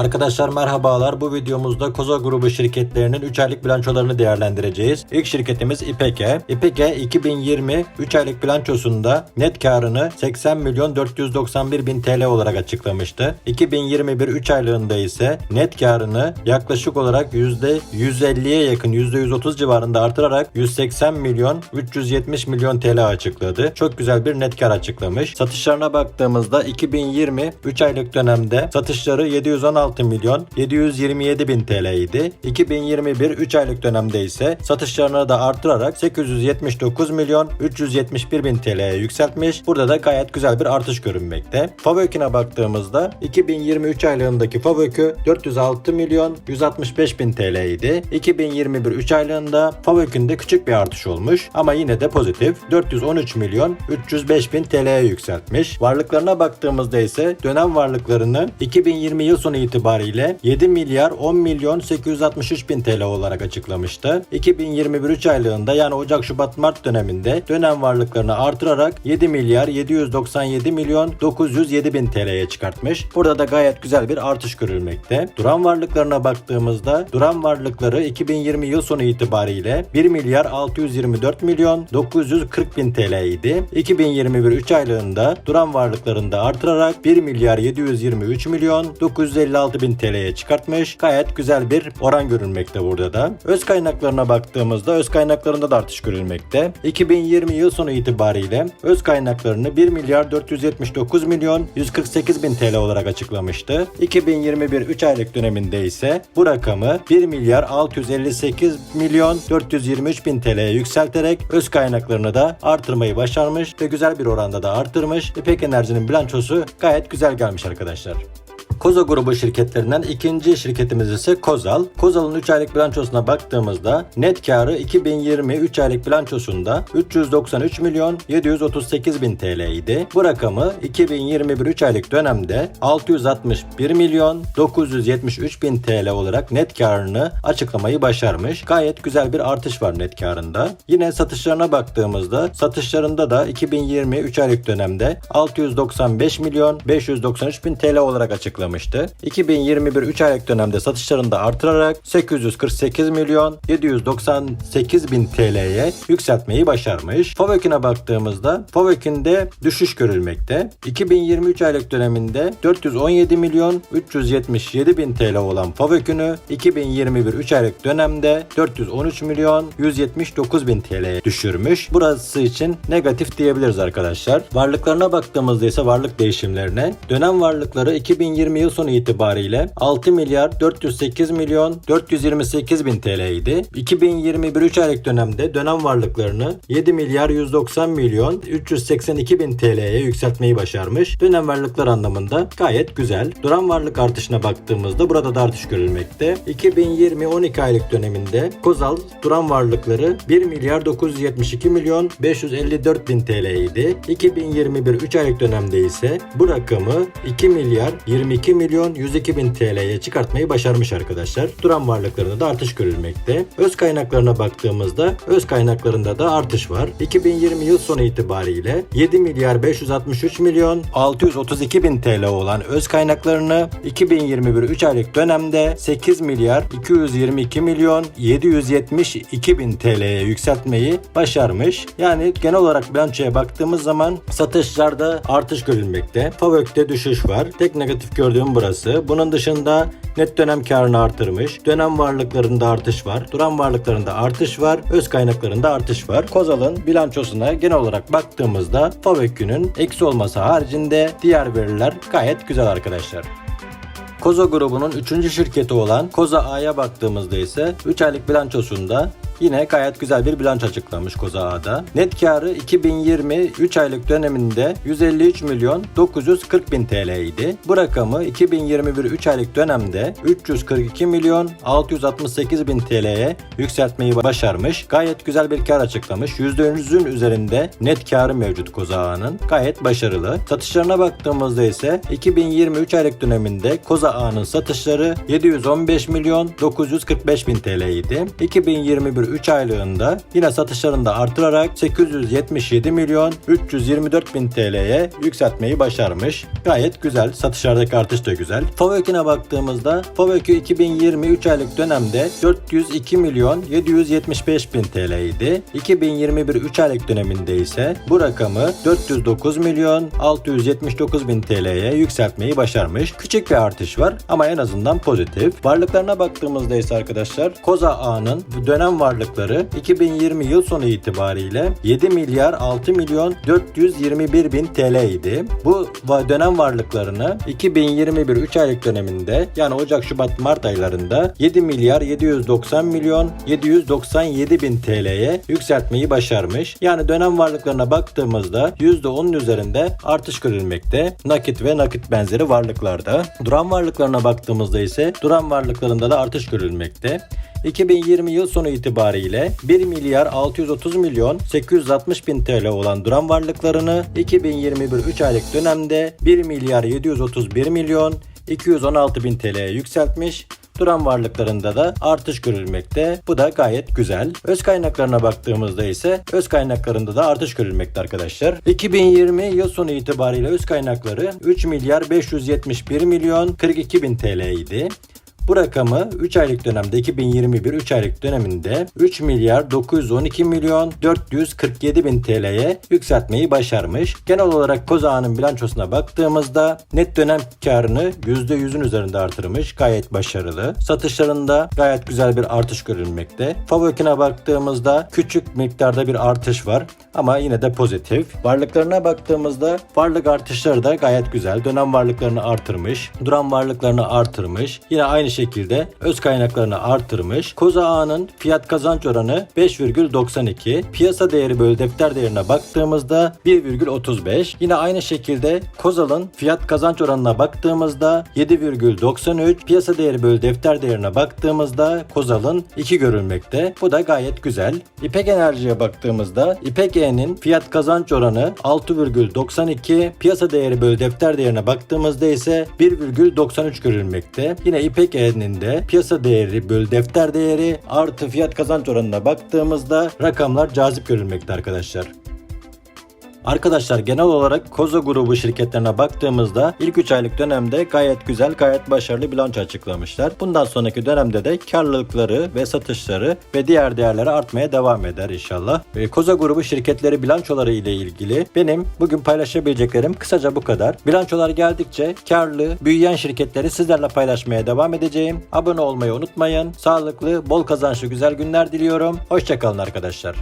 Arkadaşlar merhabalar. Bu videomuzda Koza grubu şirketlerinin 3 aylık bilançolarını değerlendireceğiz. İlk şirketimiz İpeke. İpeke 2020 3 aylık bilançosunda net karını 80 milyon 491 bin TL olarak açıklamıştı. 2021 3 aylığında ise net karını yaklaşık olarak %150'ye yakın %130 civarında artırarak 180 milyon 370 milyon TL açıkladı. Çok güzel bir net kar açıklamış. Satışlarına baktığımızda 2020 3 aylık dönemde satışları 716 milyon 727 bin TL idi. 2021 3 aylık dönemde ise satışlarını da artırarak 879 milyon 371 bin TL'ye yükseltmiş. Burada da gayet güzel bir artış görünmekte. Favöküne baktığımızda 2023 aylığındaki Favökü 406 milyon 165 bin TL idi. 2021 3 aylığında Favökünde küçük bir artış olmuş ama yine de pozitif. 413 milyon 305 bin TL'ye yükseltmiş. Varlıklarına baktığımızda ise dönem varlıklarını 2020 yıl sonu itibariyle 7 milyar 10 milyon 863 bin TL olarak açıklamıştı. 2021 3 aylığında yani Ocak, Şubat, Mart döneminde dönem varlıklarını artırarak 7 milyar 797 milyon 907 bin TL'ye çıkartmış. Burada da gayet güzel bir artış görülmekte. Duran varlıklarına baktığımızda duran varlıkları 2020 yıl sonu itibariyle 1 milyar 624 milyon 940 bin TL idi. 2021 3 aylığında duran varlıklarını da artırarak 1 milyar 723 milyon 956 bin TL'ye çıkartmış. Gayet güzel bir oran görülmekte burada da. Öz kaynaklarına baktığımızda öz kaynaklarında da artış görülmekte. 2020 yıl sonu itibariyle öz kaynaklarını 1 milyar 479 milyon 148 bin TL olarak açıklamıştı. 2021 3 aylık döneminde ise bu rakamı 1 milyar 658 milyon 423 bin TL'ye yükselterek öz kaynaklarını da artırmayı başarmış ve güzel bir oranda da arttırmış. İpek Enerji'nin bilançosu gayet güzel gelmiş arkadaşlar. Koza grubu şirketlerinden ikinci şirketimiz ise Kozal. Kozal'ın 3 aylık bilançosuna baktığımızda net karı 2020 3 aylık bilançosunda 393 milyon 738 bin TL idi. Bu rakamı 2021 3 aylık dönemde 661 milyon 973 bin TL olarak net karını açıklamayı başarmış. Gayet güzel bir artış var net karında. Yine satışlarına baktığımızda satışlarında da 2020 3 aylık dönemde 695 milyon 593 bin TL olarak açıklamıştı. 2021 3 aylık dönemde satışlarını da artırarak 848 milyon 798 bin TL'ye yükseltmeyi başarmış. Favöküne baktığımızda Favökünde düşüş görülmekte. 2023 aylık döneminde 417 milyon 377 bin TL olan Favökünü 2021 3 aylık dönemde 413 milyon 179 bin TL'ye düşürmüş. Burası için negatif diyebiliriz arkadaşlar. Varlıklarına baktığımızda ise varlık değişimlerine dönem varlıkları 2020 yıl sonu itibariyle 6 milyar 408 milyon 428 bin TL idi. 2021 3 aylık dönemde dönem varlıklarını 7 milyar 190 milyon 382 bin TL'ye yükseltmeyi başarmış. Dönem varlıklar anlamında gayet güzel. Duran varlık artışına baktığımızda burada da artış görülmekte. 2020 12 aylık döneminde Kozal duran varlıkları 1 milyar 972 milyon 554 bin TL idi. 2021 3 aylık dönemde ise bu rakamı 2 milyar 22 milyon 102 bin TL'ye çıkartmayı başarmış arkadaşlar. Duran varlıklarında da artış görülmekte. Öz kaynaklarına baktığımızda öz kaynaklarında da artış var. 2020 yıl sonu itibariyle 7 milyar 563 milyon 632 bin TL olan öz kaynaklarını 2021 3 aylık dönemde 8 milyar 222 milyon 772 bin TL'ye yükseltmeyi başarmış. Yani genel olarak bilançoya baktığımız zaman satışlarda artış görülmekte. Favök'te düşüş var. Tek negatif gördüğüm burası. Bunun dışında net dönem karını artırmış. Dönem varlıklarında artış var. Duran varlıklarında artış var. Öz kaynaklarında artış var. Kozal'ın bilançosuna genel olarak baktığımızda Favök'ünün eksi olması haricinde diğer veriler gayet güzel arkadaşlar. Koza grubunun 3. şirketi olan Koza A'ya baktığımızda ise 3 aylık bilançosunda Yine gayet güzel bir bilanço açıklamış Koza. Net karı 2020 3 aylık döneminde 153 milyon 940 bin TL idi. Bu rakamı 2021 3 aylık dönemde 342 milyon 668 bin TL'ye yükseltmeyi başarmış. Gayet güzel bir kar açıklamış. %100'ün üzerinde net karı mevcut Koza. Gayet başarılı. Satışlarına baktığımızda ise 2023 aylık döneminde Koza satışları 715 milyon 945 bin TL idi. 2021 3 aylığında yine satışlarını da artırarak 877 milyon 324 bin TL'ye yükseltmeyi başarmış. Gayet güzel. Satışlardaki artış da güzel. Favökü'ne baktığımızda Favökü 2020 3 aylık dönemde 402 milyon 775 bin TL idi. 2021 3 aylık döneminde ise bu rakamı 409 milyon 679 bin TL'ye yükseltmeyi başarmış. Küçük bir artış var ama en azından pozitif. Varlıklarına baktığımızda ise arkadaşlar Koza Ağa'nın dönem varlıkları 2020 yıl sonu itibariyle 7 milyar 6 milyon 421 bin TL idi. Bu dönem varlıklarını 2021 3 aylık döneminde yani Ocak, Şubat, Mart aylarında 7 milyar 790 milyon 797 bin TL'ye yükseltmeyi başarmış. Yani dönem varlıklarına baktığımızda %10'un üzerinde artış görülmekte. Nakit ve nakit benzeri varlıklarda. Duran varlıklarına baktığımızda ise duran varlıklarında da artış görülmekte. 2020 yıl sonu itibariyle 1 milyar 630 milyon 860 bin TL olan duran varlıklarını 2021 3 aylık dönemde 1 milyar 731 milyon 216 bin TL'ye yükseltmiş. Duran varlıklarında da artış görülmekte. Bu da gayet güzel. Öz kaynaklarına baktığımızda ise öz kaynaklarında da artış görülmekte arkadaşlar. 2020 yıl sonu itibariyle öz kaynakları 3 milyar 571 milyon 42 bin TL idi. Bu rakamı 3 aylık dönemde 2021 3 aylık döneminde 3 milyar 912 milyon 447 bin TL'ye yükseltmeyi başarmış. Genel olarak Kozağı'nın bilançosuna baktığımızda net dönem karını %100'ün üzerinde artırmış. Gayet başarılı. Satışlarında gayet güzel bir artış görülmekte. Favöküne baktığımızda küçük miktarda bir artış var ama yine de pozitif. Varlıklarına baktığımızda varlık artışları da gayet güzel. Dönem varlıklarını artırmış. Duran varlıklarını artırmış. Yine aynı şekilde öz kaynaklarını artırmış. Koza Ağa'nın fiyat kazanç oranı 5,92. Piyasa değeri bölü defter değerine baktığımızda 1,35. Yine aynı şekilde Kozal'ın fiyat kazanç oranına baktığımızda 7,93. Piyasa değeri bölü defter değerine baktığımızda Kozal'ın 2 görülmekte. Bu da gayet güzel. İpek Enerji'ye baktığımızda İpek E'nin fiyat kazanç oranı 6,92. Piyasa değeri bölü defter değerine baktığımızda ise 1,93 görülmekte. Yine İpek E'nin de piyasa değeri bölü defter değeri artı fiyat kazanç oranına baktığımızda rakamlar cazip görülmekte arkadaşlar. Arkadaşlar genel olarak Koza grubu şirketlerine baktığımızda ilk 3 aylık dönemde gayet güzel, gayet başarılı bilanço açıklamışlar. Bundan sonraki dönemde de karlılıkları ve satışları ve diğer değerleri artmaya devam eder inşallah. Ve Koza grubu şirketleri bilançoları ile ilgili benim bugün paylaşabileceklerim kısaca bu kadar. Bilançolar geldikçe karlı, büyüyen şirketleri sizlerle paylaşmaya devam edeceğim. Abone olmayı unutmayın. Sağlıklı, bol kazançlı güzel günler diliyorum. Hoşçakalın arkadaşlar.